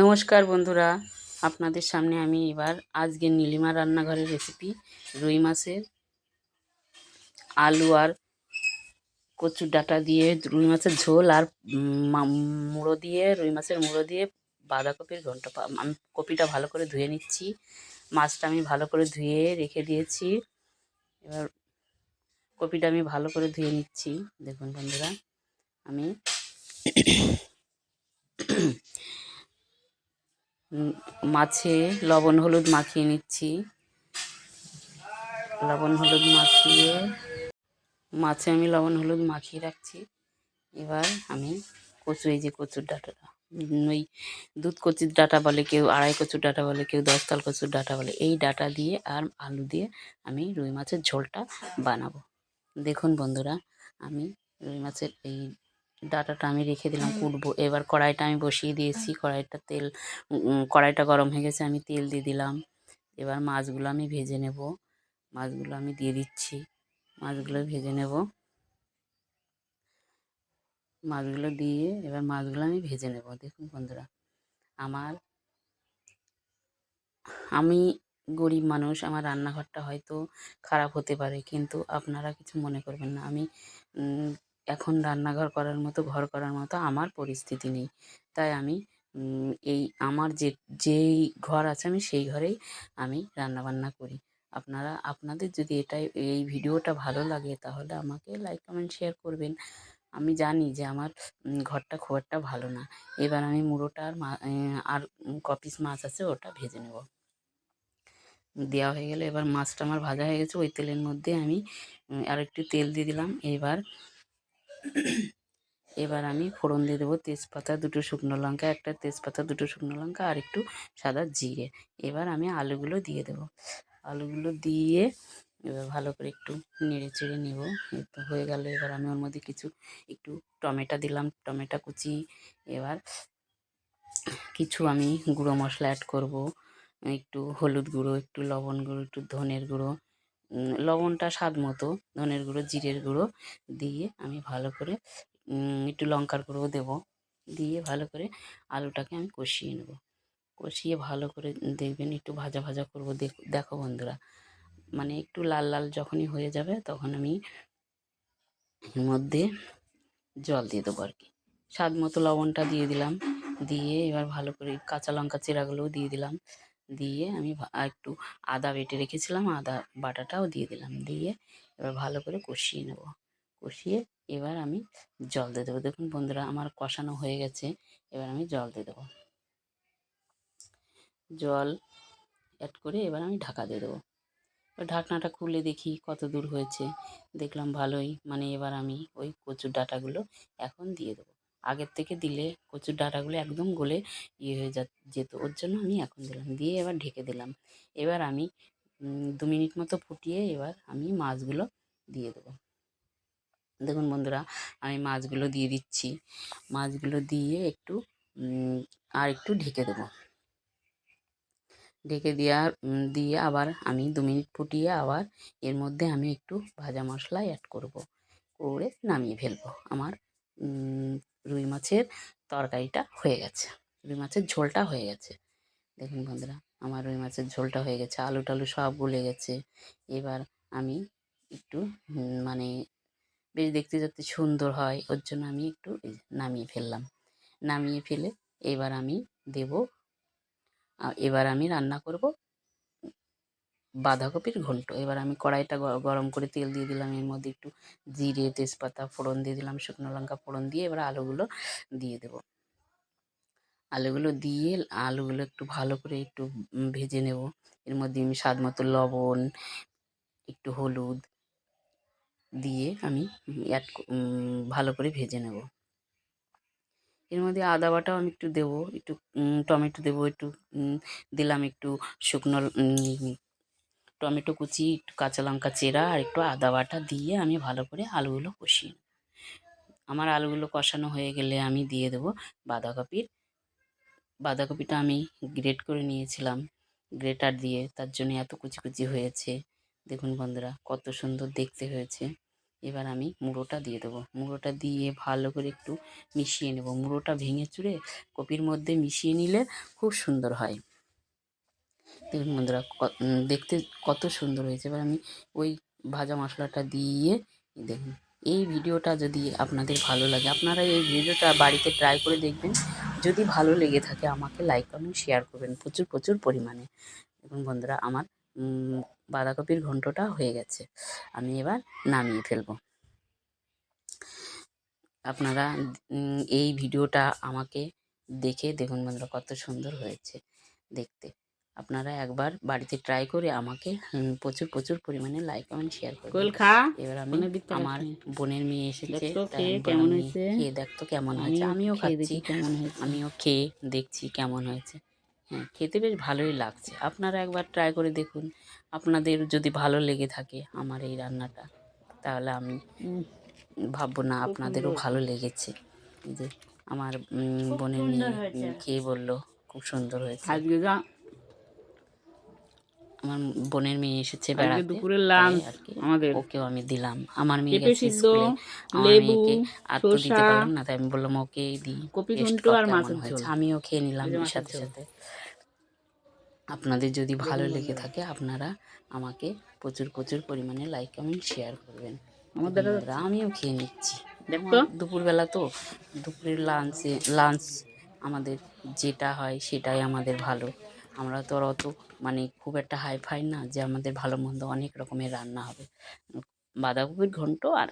নমস্কার বন্ধুরা, আপনাদের সামনে আমি এবার আজকে নীলিমা রান্নাঘরের রেসিপি রুই মাছের আলু আর কচুর ডাঁটা দিয়ে, রুই মাছের ঝোল আর মুড়ো দিয়ে, রুই মাছের মুড়ো দিয়ে বাঁধাকপির ঘন্ট আমি কপিটা ভালো করে ধুয়ে নিচ্ছি। মাছটা আমি ভালো করে ধুয়ে রেখে দিয়েছি। এবার কপিটা আমি ভালো করে ধুয়ে নিচ্ছি। দেখুন বন্ধুরা, আমি মাছে লবণ, হলুদ মাখিয়ে নিচ্ছি। লবণ, হলুদ মাখিয়ে, মাছে আমি লবণ, হলুদ মাখিয়ে রাখছি। এবার আমি কচু এই যে কচুর ডাঁটাটা ওই দুধ কচুর ডাঁটা বলে কেউ, আড়াই কচুর ডাঁটা বলে কেউ দশতাল কচুর ডাঁটা বলে, এই ডাঁটা দিয়ে আর আলু দিয়ে আমি রুই মাছের ঝোলটা বানাবো। দেখুন বন্ধুরা, আমি রুই মাছের এই ডাঁটাটা আমি রেখে দিলাম, কুটবো। এবার কড়াইটা আমি বসিয়ে দিয়েছি, কড়াইটা তেল কড়াইটা গরম হয়ে গেছে, আমি তেল দিয়ে দিলাম। এবার মাছগুলো আমি ভেজে নেব। মাছগুলো আমি দিয়ে দিচ্ছি। মাছগুলো ভেজে নেব। মাছগুলো দিয়ে এবার মাছগুলো আমি ভেজে নেব। দেখুন বন্ধুরা, আমার, আমি গরিব মানুষ, আমার রান্নাঘরটা হয়তো খারাপ হতে পারে, কিন্তু আপনারা কিছু মনে করবেন না। আমি এখন রান্নাঘর করার মতো, ঘর করার মতো আমার পরিস্থিতি নেই। তাই আমি এই আমার যে, যেই ঘর আছে আমি সেই ঘরেই আমি রান্নাবান্না করি। আপনারা, আপনাদের যদি এটাই, এই ভিডিওটা ভালো লাগে তাহলে আমাকে লাইক কমেন্ট শেয়ার করবেন। আমি জানি যে আমার ঘরটা খুব একটা ভালো না। এবার আমি মুড়োটা আর আর কপিস মাছ আছে ওটা ভেজে নেব। দেওয়া হয়ে গেলে এবার মাছটা আমার ভাজা হয়ে গেছে, ওই তেলের মধ্যে আমি আর একটু তেল দিয়ে দিলাম। এবার এবার আমি ফোড়ন দিয়ে দেবো তেজপাতা, দুটো শুকনো লঙ্কা, একটা তেজপাতা, দুটো শুকনো লঙ্কা আর একটু সাদা জিরে। এবার আমি আলুগুলো দিয়ে দেবো। আলুগুলো দিয়ে এবার ভালো করে একটু নেড়ে চেড়ে নেব। একটু হয়ে গেল, এবার আমি ওর মধ্যে কিছু একটু টমেটো দিলাম, টমেটো কুচি। এবার কিছু আমি গুঁড়ো মশলা অ্যাড করব। একটু হলুদ গুঁড়ো, একটু লবণ গুঁড়ো, একটু ধনের গুঁড়ো। লবণটা স্বাদ মতো, ধনের গুঁড়ো, জিরের গুঁড়ো দিয়ে আমি ভালো করে একটু লঙ্কার গুঁড়োও দেবো। দিয়ে ভালো করে আলুটাকে আমি কষিয়ে নেব। কষিয়ে ভালো করে দেখবেন একটু ভাজা ভাজা করব। দেখো বন্ধুরা মানে একটু লাল লাল যখনই হয়ে যাবে তখন আমি মধ্যে জল দিয়ে দেবো আর কি স্বাদ মতো লবণটা দিয়ে দিলাম। দিয়ে এবার ভালো করে কাঁচা লঙ্কা চেরাগুলোও দিয়ে দিলাম। দিয়ে আমি একটু আদা বেটে রেখেছিলাম, আদা বাটাটাও দিয়ে দিলাম। দিয়ে এবার ভালো করে কষিয়ে নেব। কষিয়ে এবার আমি জল দিয়ে দেবো। দেখুন বন্ধুরা, আমার কষানো হয়ে গেছে। এবার আমি জল দিয়ে দেবো। জল অ্যাড করে এবার আমি ঢাকা দিয়ে দেবো। ঢাকনাটা খুলে দেখি কত দূর হয়েছে। দেখলাম ভালোই। মানে এবার আমি ওই কচুর ডাঁটাগুলো এখন দিয়ে দেবো। আগের থেকে দিলে কচুর ডাঁটাগুলো একদম গলে ইয়ে হয়ে যা যেত। ওর জন্য আমি এখন দিলাম। দিয়ে এবার ঢেকে দিলাম। এবার আমি দু মিনিট মতো ফুটিয়ে এবার আমি মাছগুলো দিয়ে দেবো। দেখুন বন্ধুরা, আমি মাছগুলো দিয়ে দিচ্ছি। মাছগুলো দিয়ে একটু আর একটু ঢেকে দেবো। ঢেকে দেওয়ার দিয়ে আবার আমি দু মিনিট ফুটিয়ে আবার এর মধ্যে আমি একটু ভাজা মশলা অ্যাড করব। করে নামিয়ে ফেলব। আমার রুই মাছের তরকারিটা হয়ে গেছে। রুই মাছের ঝোলটা হয়ে গেছে। দেখুন বন্ধুরা, আমার রুই মাছের ঝোলটা হয়ে গেছে আলু টালু সব গলে গেছে। এবার আমি একটু মানে বেশ দেখতে যাতে সুন্দর হয়, ওর জন্য আমি একটু নামিয়ে ফেললাম। নামিয়ে ফেলে এবার আমি দেব এবার আমি রান্না করব বাঁধাকপির ঘন্ট। এবার আমি কড়াইটা গরম করে তেল দিয়ে দিলাম। এর মধ্যে একটু জিরে, তেজপাতা ফোড়ন দিয়ে দিলাম, শুকনো লঙ্কা ফোড়ন দিয়ে এবার আলুগুলো দিয়ে দেবো। আলুগুলো দিয়ে আলুগুলো একটু ভালো করে একটু ভেজে নেব। এর মধ্যে আমি স্বাদ মতো লবণ, একটু হলুদ দিয়ে আমি অ্যাড ভালো করে ভেজে নেব। এর মধ্যে আদা বাটাও আমি একটু দেবো, একটু টমেটো দেবো, একটু দিলাম একটু শুকনো টমেটো কুচি, একটু কাঁচা লঙ্কা চেরা আর একটু আদা বাটা দিয়ে আমি ভালো করে আলুগুলো কষিয়ে আমার আলুগুলো কষানো হয়ে গেলে আমি দিয়ে দেবো বাঁধাকপির। বাঁধাকপিটা আমি গ্রেট করে নিয়েছিলাম, গ্রেটার দিয়ে। তার জন্য এত কুচি কুচি হয়েছে। দেখুন বন্ধুরা, কত সুন্দর দেখতে হয়েছে। এবার আমি মুড়োটা দিয়ে দেবো। মুড়োটা দিয়ে ভালো করে একটু মিশিয়ে নেব। মুড়োটা ভেঙে চুড়ে কপির মধ্যে মিশিয়ে নিলে খুব সুন্দর হয়। দেখুন বন্ধুরা দেখতে কত সুন্দর হয়েছে। এবার আমি ওই ভাজা মশলাটা দিয়ে দেখুন, এই ভিডিওটা যদি আপনাদের ভালো লাগে, আপনারা এই ভিডিওটা বাড়িতে ট্রাই করে দেখবেন। যদি ভালো লেগে থাকে, আমাকে লাইক কমেন্ট শেয়ার করবেন প্রচুর প্রচুর পরিমাণে। দেখুন বন্ধুরা, আমার বাঁধাকপির ঘন্টটা হয়ে গেছে। আমি এবার নামিয়ে ফেলব। আপনারা এই ভিডিওটা আমাকে দেখে দেখুন বন্ধুরা, কত সুন্দর হয়েছে দেখতে। আপনারা একবার বাড়িতে ট্রাই করে আমাকে প্রচুর প্রচুর পরিমাণে লাইক কমেন্ট শেয়ার কোয়েল খা। এবার আমি আমার বোনের মেয়ে এসেছে কেমন হয়েছে? খেয়ে দেখতো কেমন হয়েছে। আমিও খাচ্ছি কেমন হয়েছে। আমিও খেয়ে দেখছি কেমন হয়েছে। হ্যাঁ খেতে বেশ ভালোই লাগছে। আপনারা একবার ট্রাই করে দেখুন। আপনাদের যদি ভালো লেগে থাকে আমার এই রান্নাটা তাহলে আমি ভাববো না আপনাদেরও ভালো লেগেছে। যে আমার বোনের মেয়ে খেয়ে বলল খুব সুন্দর হয়েছে। আমার বোনের মেয়ে এসেছে বেড়াতে। দুপুরের লাঞ্চ আমাদের। ওকেও আমি দিলাম। আমার মেয়ে গেছে সিদ্ধ, স্কুলে। আমার মেয়েকে আর তো দিতে পারলাম না তাই আমি বললাম ওকে দিই। কপি ঘন্ট আর মাছের ঝোল। আমিও খেয়ে নিলাম এর সাথে সাথে। আপনাদের যদি ভালো লেগে থাকে আপনারা আমাকে প্রচুর প্রচুর পরিমাণে লাইক কমেন্ট শেয়ার করবেন। আমাদের আমিও খেয়ে নিচ্ছি। দুপুরবেলা তো দুপুরের লাঞ্চে লাঞ্চ আমাদের যেটা হয় সেটাই আমাদের ভালো। আমরা তো আর অত মানে খুব একটা হাই ফাই না যে আমাদের ভালো মন্দ অনেক রকমের রান্না হবে। বাঁধাকপির ঘন্ট আর